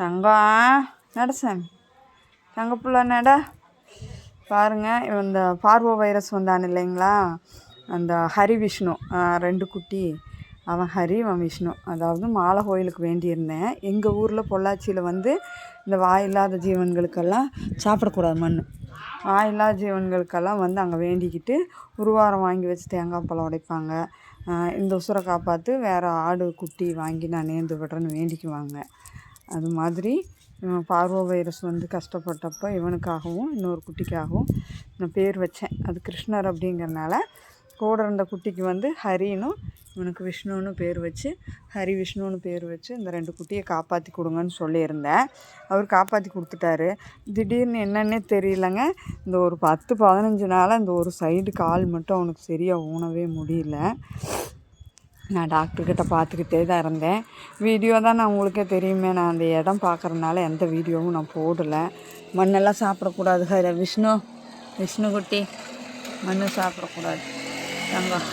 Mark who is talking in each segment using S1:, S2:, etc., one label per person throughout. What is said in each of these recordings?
S1: தங்கம் நட சாமி? தங்கப்புள்ள நட பாருங்கள் இந்த பார்வோ வைரஸ் வந்தான் இல்லைங்களா? அந்த ஹரி விஷ்ணு ரெண்டு குட்டி. அவன் ஹரி அவன் விஷ்ணு. அதாவது மாலை கோயிலுக்கு வேண்டியிருந்தேன். எங்கள் ஊரில் பொள்ளாச்சியில் வந்து இந்த வாயில்லாத ஜீவன்களுக்கெல்லாம் சாப்பிடக்கூடாது மண். வாயில்லாத ஜீவன்களுக்கெல்லாம் வந்து அங்கே வேண்டிக்கிட்டு உருவாரம் வாங்கி வச்சு தேங்காய் பழம் உடைப்பாங்க. இந்த உசுரை காப்பாற்று வேறு ஆடு குட்டி வாங்கி நான் நேர்ந்து விடுறேன்னு வேண்டிக்குவாங்க. அது மாதிரி இவன் பார்வோ வைரஸ் வந்து கஷ்டப்பட்டப்போ இவனுக்காகவும் இன்னொரு குட்டிக்காகவும் நான் பேர் வச்சேன். அது கிருஷ்ணர் அப்படிங்கிறனால கூட இருந்த குட்டிக்கு வந்து ஹரினும் இவனுக்கு விஷ்ணுன்னு பேர் வச்சு ஹரி விஷ்ணுன்னு பேர் வச்சு இந்த ரெண்டு குட்டியை காப்பாற்றி கொடுங்கன்னு சொல்லியிருந்தேன். அவர் காப்பாற்றி கொடுத்துட்டாரு. திடீர்னு என்னன்னே தெரியலங்க. இந்த ஒரு பத்து பதினஞ்சு நாளாக இந்த ஒரு சைடு கால் மட்டும் அவனுக்கு சரியாக ஊனவே முடியல. நான் டாக்டர்கிட்ட பார்த்துக்கிட்டே தான் இருந்தேன். வீடியோ தான் நான் உங்களுக்கே தெரியுமே. நான் அந்த இடம் பார்க்குறதுனால எந்த வீடியோவும் நான் போடலை. மண்ணெல்லாம் சாப்பிடக்கூடாது. ஹரி விஷ்ணு விஷ்ணு குட்டி மண் சாப்பிடக்கூடாது. தங்கம்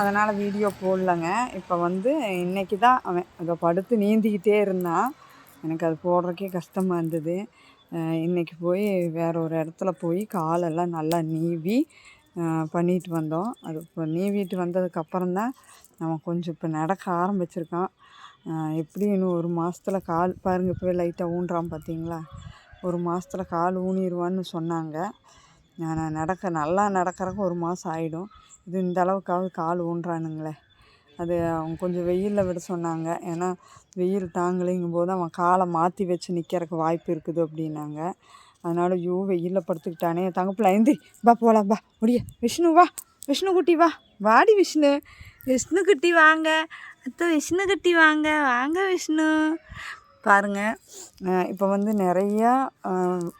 S1: அதனால் வீடியோ போடலங்க. இப்போ வந்து இன்றைக்கி தான் அவன் அதை படுத்து நீந்திக்கிட்டே இருந்தான். எனக்கு அது போடுறக்கே கஷ்டமாக இருந்தது. இன்றைக்கி போய் வேற ஒரு இடத்துல போய் காலெல்லாம் நல்லா நீவி பண்ணிட்டு வந்தோம். அது இப்போ நீவிட்டு வந்ததுக்கப்புறம் தான் அவன் கொஞ்சம் இப்போ நடக்க ஆரம்பிச்சிருக்கான் எப்படியும் இன்னும் ஒரு மாதத்துல கால் பாருங்கள் இப்போ லைட்டாக ஊன்றான் பார்த்தீங்களா ஒரு மாதத்துல கால் ஊனிடுவான்னு சொன்னாங்க. நான் நடக்க நல்லா நடக்கிறக்கு ஒரு மாதம் ஆகிடும் இது இந்த அளவுக்காவது கால் ஊன்றானுங்களே. அது அவங்க கொஞ்சம் வெயிலில் விட சொன்னாங்க. ஏன்னா வெயில் தாங்கலைங்கும் போது அவன் காலை மாற்றி வச்சு நிற்கிறக்கு வாய்ப்பு இருக்குது அப்படின்னாங்க. அதனால் ஐயோ வெயிலில் படுத்துக்கிட்டானே. தங்கப்பில் ஐந்தி பா போகலாம் பா முடிய விஷ்ணு வா. விஷ்ணு குட்டி வா. வாடி விஷ்ணு. விஷ்ணு குட்டி வாங்க. அத்தை விஷ்ணு குட்டி வாங்க. வாங்க விஷ்ணு. பாருங்கள் இப்போ வந்து நிறையா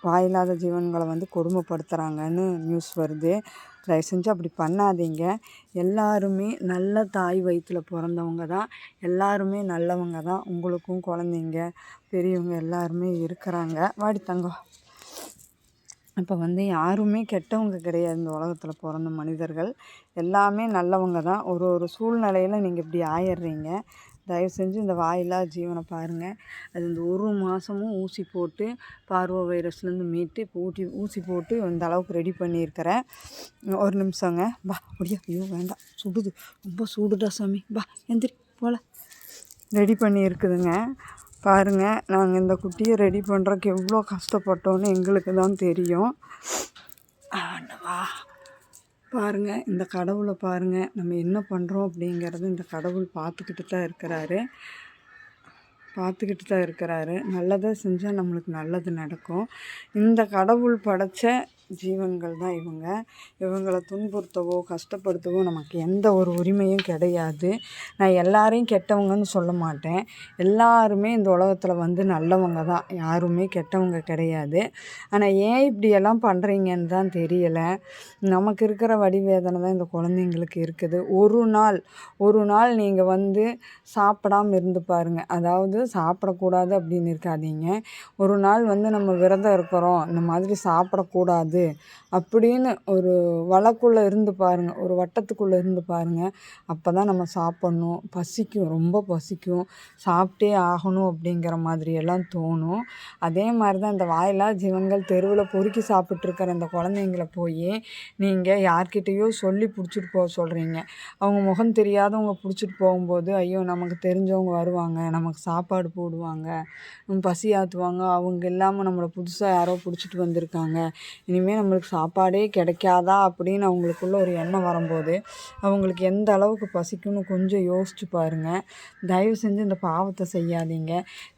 S1: வாயில்லாத ஜீவன்களை வந்து கொடுமைப்படுத்துகிறாங்கன்னு நியூஸ் வருது. தயவு செஞ்சு அப்படி பண்ணாதீங்க. எல்லாருமே நல்ல தாய் வயிற்றில் பிறந்தவங்க தான். எல்லாருமே நல்லவங்க தான். உங்களுக்கும் குழந்தைங்க பெரியவங்க எல்லாருமே இருக்கிறாங்க. வாடி தங்கம். இப்போ வந்து யாருமே கெட்டவங்க கிடையாது இந்த உலகத்தில் பிறந்த மனிதர்கள். எல்லாமே நல்லவங்க தான். ஒரு ஒரு சூழ்நிலையில் நீங்கள் இப்படி ஆயிடுறீங்க. தயவு செஞ்சு இந்த வாயிலாக ஜீவனை பாருங்கள் அது இந்த ஒரு மாதமும் ஊசி போட்டு பார்வை வைரஸ்லேருந்து மீட்டு இப்போ ஊட்டி ஊசி போட்டு இந்த அளவுக்கு ரெடி பண்ணியிருக்கிறேன். ஒரு நிமிஷங்க. பா அப்படியா. ஐயோ வேண்டாம். சுடுது. ரொம்ப சூடுடா சாமி. பா எந்திரி போல ரெடி பண்ணியிருக்குதுங்க. பாருங்கள் நாங்கள் இந்த குட்டியை ரெடி பண்ணுறதுக்கு எவ்வளோ கஷ்டப்பட்டோன்னு எங்களுக்கு தான் தெரியும். ஆண்டவா பாருங்கள் இந்த கடவுளை பாருங்கள் நம்ம என்ன பண்ணுறோம் அப்படிங்கிறது இந்த கடவுள் பார்த்துக்கிட்டு தான் இருக்கிறாரு. பார்த்துக்கிட்டு தான் இருக்கிறாரு. நல்லதை செஞ்சால் நம்மளுக்கு நல்லது நடக்கும். இந்த கடவுள் படைச்ச ஜீவன்கள் தான் இவங்க. இவங்களை துன்புறுத்தவோ கஷ்டப்படுத்தவோ நமக்கு எந்த ஒரு உரிமையும் கிடையாது. நான் எல்லாரையும் கெட்டவங்கன்னு சொல்ல மாட்டேன். எல்லாருமே இந்த உலகத்தில் வந்து நல்லவங்க தான். யாருமே கெட்டவங்க கிடையாது. ஆனால் ஏன் இப்படியெல்லாம் பண்ணுறீங்கன்னு தான் தெரியலை. நமக்கு இருக்கிற வடிவேதனை தான் இந்த குழந்தைங்களுக்கு இருக்குது. ஒரு நாள் ஒரு நாள் நீங்கள் வந்து சாப்பிடாம இருந்து பாருங்கள் அதாவது சாப்பிடக்கூடாது அப்படின்னு இருக்காதீங்க. ஒரு நாள் வந்து நம்ம விரதம் இருக்கிறோம். இந்த மாதிரி சாப்பிடக்கூடாது. அப்படின்னு ஒரு வழக்குள்ளே இருந்து பாருங்கள் ஒரு வட்டத்துக்குள்ளே இருந்து பாருங்கள் அப்போ தான் நம்ம சாப்பிட்ணும். பசிக்கும். ரொம்ப பசிக்கும். சாப்பிட்டே ஆகணும் அப்படிங்கிற மாதிரியெல்லாம் தோணும். அதே மாதிரி தான் இந்த வாயிலா ஜீவன்கள் தெருவில் பொறுக்கி சாப்பிட்ருக்கிற இந்த குழந்தைங்கள போய் நீங்கள் யார்கிட்டேயோ சொல்லி பிடிச்சிட்டு போக சொல்கிறீங்க அவங்க முகம் தெரியாதவங்க பிடிச்சிட்டு போகும்போது ஐயோ நமக்கு தெரிஞ்சவங்க வருவாங்க. நமக்கு சாப்பாடு போடுவாங்க. பசி ஆற்றுவாங்க அவங்க இல்லாமல் நம்மளை புதுசாக யாரோ பிடிச்சிட்டு வந்திருக்காங்க. இனிமேல் நம்மளுக்கு சாப்பாடே கிடைக்காதா அப்படின்னு அவங்களுக்குள்ள ஒரு எண்ணம் வரும்போது அவங்களுக்கு எந்த அளவுக்கு பசிக்கும்னு கொஞ்சம் யோசிச்சு பாருங்கள் தயவு செஞ்சு இந்த பாவத்தை செய்யாதீங்க.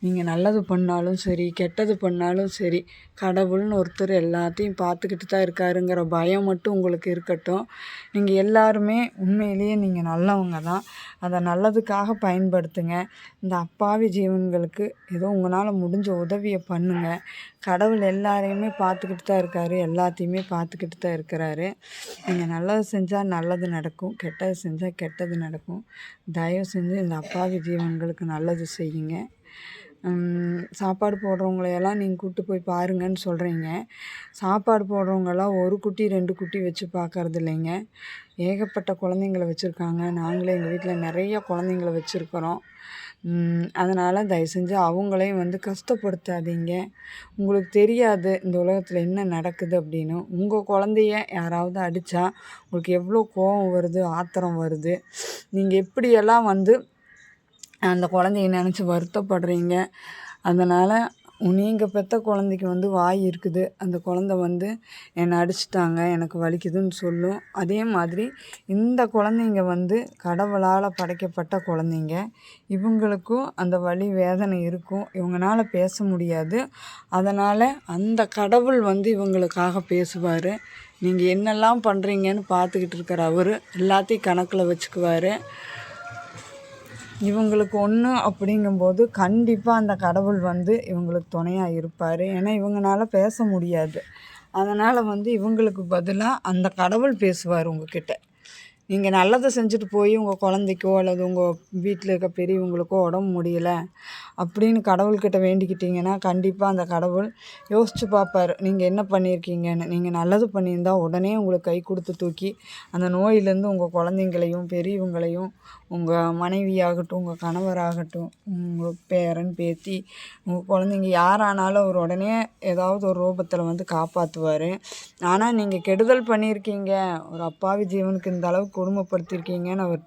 S1: நீங்கள் நல்லது பண்ணாலும் சரி கெட்டது பண்ணாலும் சரி கடவுள்னு ஒருத்தர் எல்லாத்தையும் பார்த்துக்கிட்டு தான் இருக்காருங்கிற பயம் மட்டும் உங்களுக்கு இருக்கட்டும். நீங்கள் எல்லாருமே உண்மையிலேயே நீங்கள் நல்லவங்க தான். அதை நல்லதுக்காக பயன்படுத்துங்க. இந்த அப்பாவி ஜீவன்களுக்கு ஏதோ உங்களால் முடிஞ்ச உதவியை பண்ணுங்கள் கடவுள் எல்லாரையுமே பார்த்துக்கிட்டு தான் இருக்காரு. எல்லாத்தையுமே பார்த்துக்கிட்டு தான் இருக்கிறாரு. நீங்கள் நல்லது செஞ்சால் நல்லது நடக்கும். கெட்டது செஞ்சால் கெட்டது நடக்கும். தயவு செஞ்சு இந்த அப்பாவி ஜீவன்களுக்கு நல்லது செய்யுங்க. சாப்பாடு போடுறவங்களையெல்லாம் நீங்கள் கூப்பிட்டு போய் பாருங்கன்னு சொல்கிறீங்க சாப்பாடு போடுறவங்கெல்லாம் ஒரு குட்டி ரெண்டு குட்டி வச்சு பார்க்கறது இல்லைங்க. ஏகப்பட்ட குழந்தைங்கள வச்சுருக்காங்க. நாங்களே எங்கள் வீட்டில் நிறைய குழந்தைங்கள வச்சுருக்குறோம். அதனால் தயவு செஞ்சு அவங்களையும் வந்து கஷ்டப்படுத்தாதீங்க. உங்களுக்கு தெரியாது இந்த உலகத்தில் என்ன நடக்குது அப்படின்னு. உங்கள் குழந்தைய யாராவது அடித்தா உங்களுக்கு எவ்வளோ கோபம் வருது ஆத்திரம் வருது. நீங்கள் எப்படியெல்லாம் வந்து அந்த குழந்தைய நினச்சி வருத்தப்படுறீங்க? அதனால் நீங்கள் பெற்ற குழந்தைக்கு வந்து வாய் இருக்குது. அந்த குழந்த வந்து என்னை அடிச்சிட்டாங்க எனக்கு வலிக்குதுன்னு சொல்லும். அதே மாதிரி இந்த குழந்தைங்க வந்து கடவுளால் படைக்கப்பட்ட குழந்தைங்க. இவங்களுக்கும் அந்த வலி வேதனை இருக்கும். இவங்களால பேச முடியாது. அதனால் அந்த கடவுள் வந்து இவங்களுக்காக பேசுவார். நீங்கள் என்னெல்லாம் பண்ணுறீங்கன்னு பார்த்துக்கிட்டு இருக்கிற அவர் எல்லாத்தையும் கணக்கில் வச்சுக்குவார். இவங்களுக்கு ஒன்று அப்படிங்கும்போது கண்டிப்பாக அந்த கடவுள் வந்து இவங்களுக்கு துணையாக இருப்பார். ஏன்னா இவங்கனால பேச முடியாது. அதனால் வந்து இவங்களுக்கு பதிலாக அந்த கடவுள் பேசுவார் உங்ககிட்ட. நீங்கள் நல்லதை செஞ்சுட்டு போய் உங்கள் குழந்தைக்கோ அல்லது உங்கள் வீட்டில் இருக்க பெரியவங்களுக்கோ உடம்பு முடியலை அப்படின்னு கடவுள்கிட்ட வேண்டிக்கிட்டிங்கன்னா கண்டிப்பாக அந்த கடவுள் யோசித்து பார்ப்பார். நீங்கள் என்ன பண்ணியிருக்கீங்கன்னு. நீங்கள் நல்லது பண்ணியிருந்தால் உடனே உங்களுக்கு கை கொடுத்து தூக்கி அந்த நோயிலேருந்து உங்கள் குழந்தைங்களையும் பெரியவங்களையும் உங்கள் மனைவியாகட்டும் உங்கள் கணவராகட்டும் உங்கள் பேரன் பேத்தி உங்கள் குழந்தைங்க யாரானாலும் அவர் உடனே ஏதாவது ஒரு ரூபத்தில் வந்து காப்பாற்றுவார் ஆனால் நீங்கள் கெடுதல் பண்ணியிருக்கீங்க. ஒரு அப்பாவி ஜீவனுக்கு இந்த அளவுக்கு கொடுமைப்படுத்தியிருக்கீங்கன்னு அவர்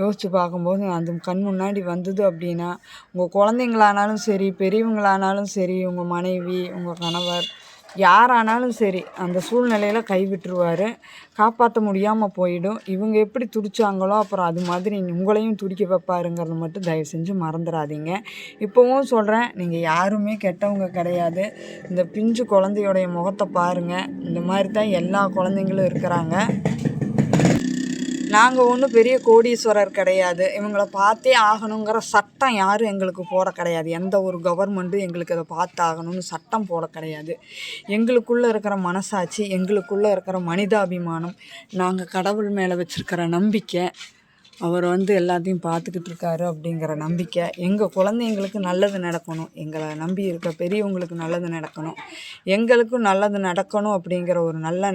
S1: யோசித்து பார்க்கும்போது அந்த கண் முன்னாடி வந்தது அப்படின்னா உங்கள் குழந்தைங்களானாலும் சரி பெரியவங்களானாலும் சரி உங்கள் மனைவி உங்கள் கணவர் யாரானாலும் சரி அந்த சூழ்நிலையில் கைவிட்டுருவார் காப்பாற்ற முடியாமல் போயிடும். இவங்க எப்படி துடிச்சாங்களோ அப்புறம் அது மாதிரி உங்களையும் துடிக்க வைப்பாருங்கிறத மட்டும் தயவு செஞ்சு மறந்துடாதீங்க இப்போவும் சொல்கிறேன் நீங்கள் யாருமே கெட்டவங்க கிடையாது. இந்த பிஞ்சு குழந்தையோடைய முகத்தை பாருங்கள் இந்த மாதிரி தான் எல்லா குழந்தைங்களும் இருக்கிறாங்க. நாங்கள் ஒன்றும் பெரிய கோடீஸ்வரர் கிடையாது. இவங்களை பார்த்தே ஆகணுங்கிற சட்டம் யாரும் எங்களுக்கு போட கிடையாது. எந்த ஒரு கவர்மெண்ட்டும் எங்களுக்கு அதை பார்த்து ஆகணும்னு சட்டம் போட கிடையாது. எங்களுக்குள்ளே இருக்கிற மனசாட்சி எங்களுக்குள்ளே இருக்கிற மனிதாபிமானம் நாங்கள் கடவுள் மேலே வச்சுருக்கிற நம்பிக்கை அவர் வந்து எல்லாத்தையும் பார்த்துக்கிட்டு இருக்காரு அப்படிங்கிற நம்பிக்கை எங்கள் குழந்தைங்களுக்கு நல்லது நடக்கணும் எங்களை நம்பி இருக்க பெரியவங்களுக்கு நல்லது நடக்கணும் எங்களுக்கும் நல்லது நடக்கணும் அப்படிங்கிற ஒரு நல்ல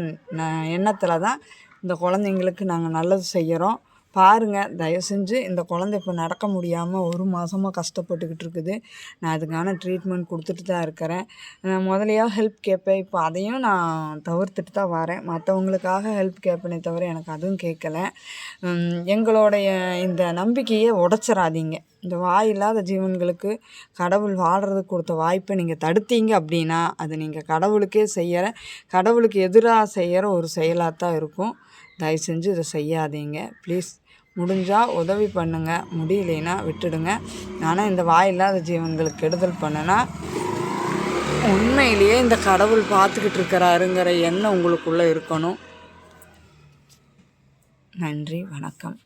S1: எண்ணத்தில் தான் இந்த குழந்தைங்களுக்கு நாங்கள் நல்லது செய்கிறோம் பாருங்கள் தயவு செஞ்சு இந்த குழந்தை இப்போ நடக்க முடியாமல் ஒரு மாதமாக கஷ்டப்பட்டுக்கிட்டு இருக்குது. நான் அதுக்கான ட்ரீட்மெண்ட் கொடுத்துட்டு தான் இருக்கிறேன். முதலையாக ஹெல்ப் கேட்பேன். இப்போ அதையும் நான் தவிர்த்துட்டு தான் வரேன். மற்றவங்களுக்காக ஹெல்ப் கேட்பேனே தவிர எனக்கு அதுவும் கேட்கல. எங்களுடைய இந்த நம்பிக்கையை உடச்சிடாதீங்க இந்த வாய் இல்லாத ஜீவன்களுக்கு கடவுள் வாழ்கிறதுக்கு கொடுத்த வாய்ப்பை நீங்கள் தடுத்தீங்க அப்படின்னா அது நீங்கள் கடவுளுக்கே செய்கிற கடவுளுக்கு எதிராக செய்கிற ஒரு செயலாக தான் இருக்கும். தயவு செஞ்சு இதை செய்யாதீங்க. ப்ளீஸ். முடிஞ்சால் உதவி பண்ணுங்கள் முடியலைன்னா விட்டுடுங்க. ஆனால் இந்த வாயில்லாத ஜீவன்களுக்கு கெடுதல் பண்ணுனா உண்மையிலேயே இந்த கடவுள் பார்த்துக்கிட்டு இருக்கிறாருங்கிற எண்ணம் உங்களுக்குள்ளே இருக்கணும். நன்றி. வணக்கம்.